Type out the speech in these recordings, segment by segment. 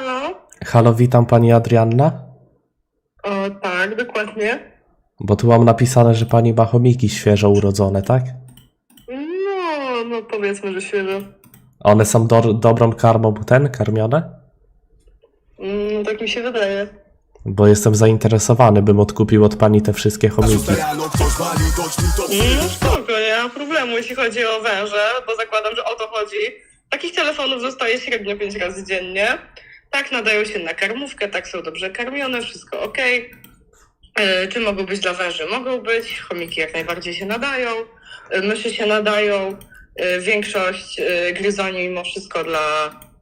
Halo? Halo, witam pani Adrianna? O, tak, dokładnie. Bo tu mam napisane, że pani ma chomiki świeżo urodzone, tak? No, no powiedzmy, że świeżo. A One są do, dobrą karmą ten, karmione? Mm, tak mi się wydaje. Bo jestem zainteresowany, bym odkupił od pani te wszystkie chomiki. No spoko, nie ma problemu, jeśli chodzi o węże, bo zakładam, że o to chodzi. Takich telefonów zostaje średnio 5 razy dziennie. Tak nadają się na karmówkę, tak są dobrze karmione, wszystko ok. E, Czy mogą być dla węży? Mogą być. Chomiki jak najbardziej się nadają. E, Myszy się nadają. E, Większość gryzoni mimo wszystko dla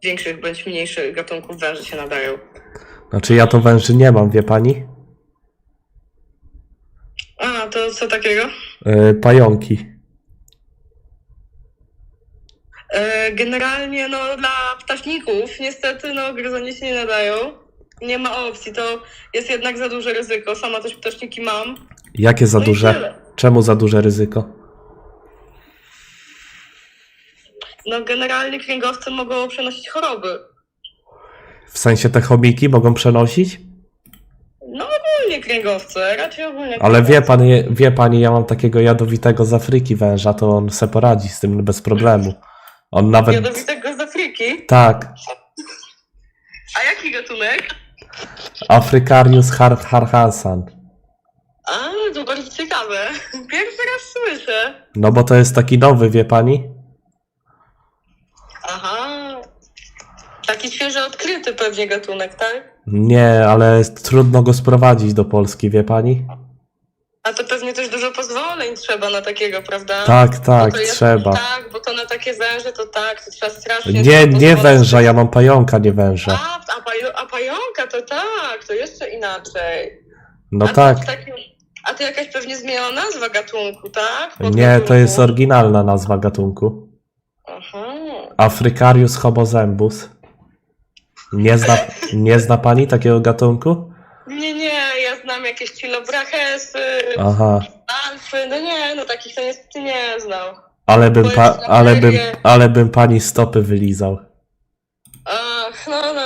większych bądź mniejszych gatunków węży się nadają. Znaczy ja to węży nie mam, wie pani? A, to co takiego? Yy, pająki. E, Generalnie no dla ptaszników niestety no gryzonie się nie nadają. Nie ma opcji, to jest jednak za duże ryzyko. Sama też ptaszniki mam. Jakie za No i duże? tyle. Czemu za duże ryzyko? No generalnie kręgowce mogą przenosić choroby. W sensie te chomiki mogą przenosić? No ogólnie kręgowce, raczej ogólnie Ale wie kręgowce. pani, wie pani, ja mam takiego jadowitego z Afryki węża, to on se poradzi z tym bez problemu. On nawet... Jadowitego z Afryki. Tak, A jaki gatunek? Africarius har harhansan. A, to bardzo ciekawe. Pierwszy raz słyszę. No bo to jest taki nowy, wie pani? Aha. Taki świeżo odkryty pewnie gatunek, tak? Nie, ale trudno go sprowadzić do Polski, wie pani? A to pewnie też pozwoleń trzeba na takiego, prawda? Tak, Bo tak, to jest- trzeba. Tak, bo to na takie węże to tak, to trzeba strasznie... Nie, dużo nie węża, ja mam pająka, nie węża. A, a, pajo, a pająka to tak, to jeszcze inaczej. No a tak. To w takim, a to jakaś pewnie zmieniona nazwa gatunku, tak? Nie, to Podgatunku. jest oryginalna nazwa gatunku. Aha. Africarius hobozembus. Nie zna, nie zna pani takiego gatunku? Nie, nie, ja znam jakieś cilobrachesy, Aha, no nie, no takich to niestety nie znam. ale bym, To pa, ale bym, ale bym pani stopy wylizał. Ach, no, no.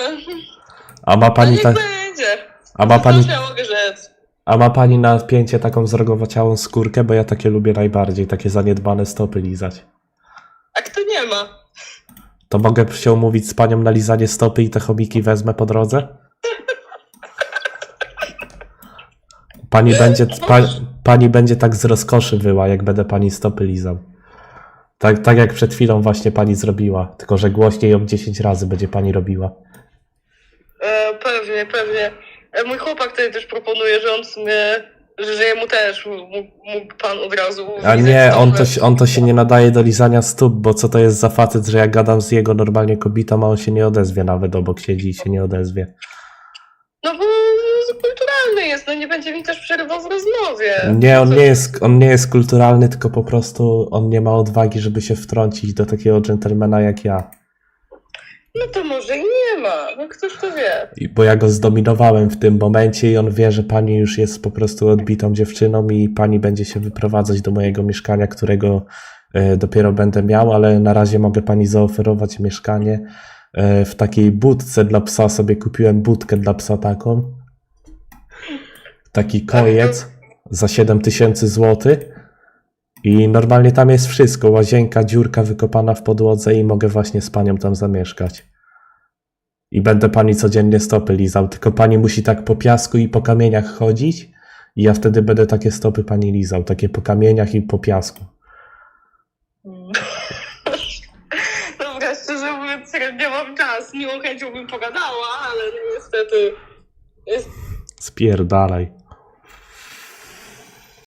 A ma pani niech będzie. a ma pani, ja mogę rzec? a ma pani na pięcie taką zrogowaciałą skórkę, bo ja takie lubię najbardziej, takie zaniedbane stopy lizać. A kto nie ma? To mogę się umówić z panią na lizanie stopy i te chomiki wezmę po drodze? Pani będzie, pa, pani będzie tak z rozkoszy wyła, jak będę pani stopy lizał. Tak, tak jak przed chwilą właśnie pani zrobiła, tylko że głośniej ją 10 razy będzie pani robiła. E, pewnie, pewnie. E, mój chłopak też proponuje, że on w sumie, że, że jemu też mógł, mógł pan od razu A lizać nie, on to, się- on to się nie nadaje do lizania stóp, bo co to jest za facet, że jak gadam z jego normalnie kobietą, a on się nie odezwie nawet obok siedzi i się nie odezwie. No bo no, kulturalny jest, no nie będzie mi też przerywał w rozmowie. Nie, on nie jest, on nie jest kulturalny, tylko po prostu on nie ma odwagi, żeby się wtrącić do takiego dżentelmena jak ja. No to może i nie ma, no któż to wie. I, bo ja go zdominowałem w tym momencie i on wie, że pani już jest po prostu odbitą dziewczyną i pani będzie się wyprowadzać do mojego mieszkania, którego e, dopiero będę miał, ale na razie mogę pani zaoferować mieszkanie e, w takiej budce dla psa. Sobie kupiłem budkę dla psa taką. Taki kojec za 7 tysięcy złotych. I normalnie tam jest wszystko. Łazienka, dziurka wykopana w podłodze i mogę właśnie z panią tam zamieszkać. I będę pani codziennie stopy lizał, tylko pani musi tak po piasku i po kamieniach chodzić i ja wtedy będę takie stopy pani lizał, takie po kamieniach i po piasku. Dobra, szczerze mówiąc, średnio mam czas. Miłą chęcią bym pogadała, ale niestety Spierdalaj.